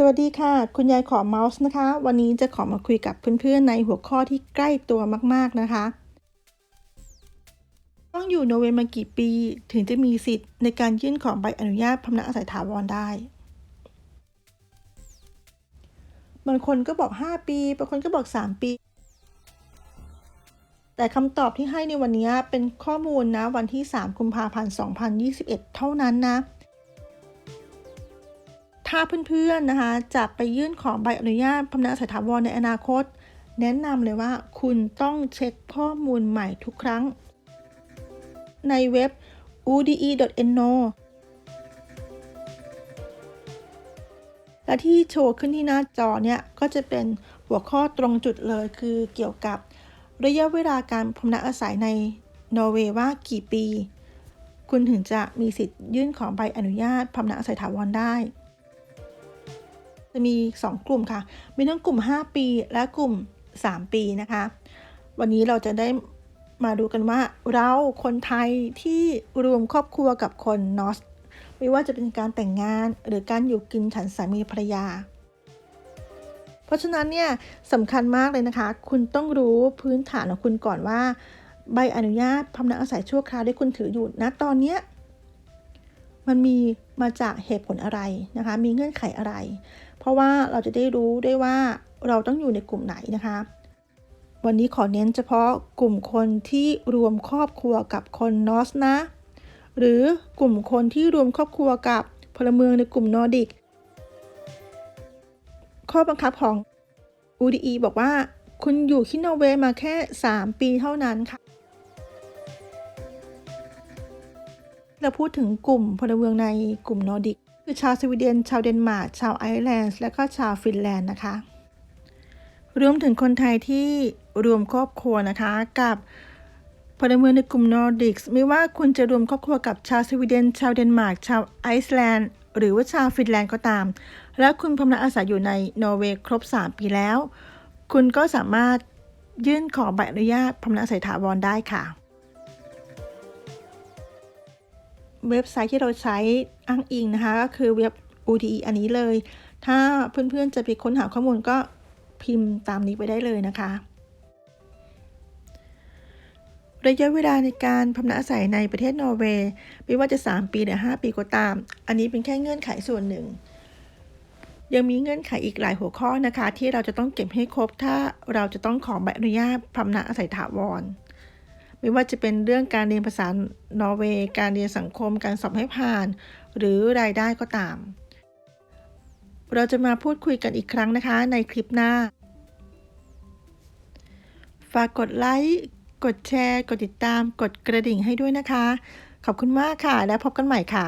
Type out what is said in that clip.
สวัสดีค่ะ คุณยายขอเมาส์นะคะ วันนี้จะขอมาคุยกับเพื่อนๆในหัวข้อที่ใกล้ตัวมากๆนะคะ ต้องอยู่นอร์เวย์มากี่ปีถึงจะมีสิทธิ์ในการยื่นขอใบอนุญาตพำนักอาศัยถาวรได้ บางคนก็บอก 5 ปีบางคนก็บอก 3 ปี แต่คำตอบที่ให้ในวันนี้เป็นข้อมูลนะวันที่ 3 กุมภาพันธ์ 2021 เท่านั้นนะ ถ้าเพื่อนๆนะคะจะไปยื่นขอใบอนุญาตพำนักอาศัยถาวรในอนาคต แนะนำเลยว่าคุณต้องเช็คข้อมูลใหม่ทุกครั้ง ในเว็บ ude.no และที่โชว์ขึ้นที่หน้าจอเนี่ยก็จะเป็นหัวข้อตรงจุดเลยคือเกี่ยวกับระยะเวลาการพำนักอาศัยในนอร์เวย์ว่ากี่ปี คุณถึงจะมีสิทธิ์ยื่นขอใบอนุญาตพำนักอาศัยถาวรได้ จะมี 2 กลุ่มค่ะ มีทั้งกลุ่ม 5 ปีและกลุ่ม 3 ปีนะคะ วันนี้เราจะได้มาดูกันว่าเราคนไทยที่รวมครอบครัวกับคนนอสไม่ว่าจะเป็นการแต่งงานหรือการอยู่กินฉันสามีภรรยา เพราะฉะนั้นเนี่ยสำคัญมากเลยนะคะ คุณต้องรู้พื้นฐานของคุณก่อนว่า ใบอนุญาตพำนักอาศัยชั่วคราวที่คุณถืออยู่ณตอนเนี้ยมันมี มาจากเหตุผลอะไรนะคะ มีเงื่อนไขอะไร เพราะว่าเราจะได้รู้ได้ว่าเราต้องอยู่ในกลุ่มไหนนะคะ วันนี้ขอเน้นเฉพาะกลุ่มคนที่รวมครอบครัวกับคนนอสนะ หรือกลุ่มคนที่รวมครอบครัวกับพลเมืองในกลุ่มนอร์ดิก ข้อบังคับของ UDE บอกว่า คุณอยู่ที่นอร์เวย์มาแค่ 3 ปีเท่านั้นค่ะ เราพูดถึงกลุ่มพลเมืองในกลุ่มนอร์ดิก คือชาวสวีเดน ชาวเดนมาร์ก ชาวไอร์แลนด์ และก็ชาวฟินแลนด์นะคะ รวมถึงคนไทยที่รวมครอบครัวนะคะกับพลเมืองในกลุ่มนอร์ดิกไม่ว่าคุณจะรวมครอบครัวกับชาวสวีเดน ชาวเดนมาร์ก ชาวไอซ์แลนด์ หรือว่าชาวฟินแลนด์ก็ตาม และคุณพำนักอาศัยอยู่ในนอร์เวย์ครบ 3 ปีแล้ว คุณก็สามารถยื่นขอใบอนุญาตพำนักอาศัยถาวรได้ค่ะ เว็บไซต์ที่เราใช้อ้างอิงนะคะ ก็คือเว็บ UDE อันนี้เลย ถ้าเพื่อนๆจะไปค้นหาข้อมูลก็พิมพ์ตามนี้ไปได้เลยนะคะ ระยะเวลาในการพำนักอาศัยในประเทศนอร์เวย์ไม่ว่าจะ 3 ปีหรือ 5 ปีก็ตาม อันนี้เป็นแค่เงื่อนไขส่วนหนึ่ง ยังมีเงื่อนไขอีกหลายหัวข้อนะคะ ที่เราจะต้องเก็บให้ครบถ้าเราจะต้องขอใบอนุญาตพำนักอาศัยถาวร ไม่ว่าจะเป็นเรื่องการเรียนภาษานอร์เวย์ การเรียนสังคม การสอบให้ผ่าน หรือรายได้ก็ตาม เราจะมาพูดคุยกันอีกครั้งนะคะในคลิปหน้า ฝากกดไลค์ กดแชร์ กดติดตาม กดกระดิ่งให้ด้วยนะคะ ขอบคุณมากค่ะ และพบกันใหม่ค่ะ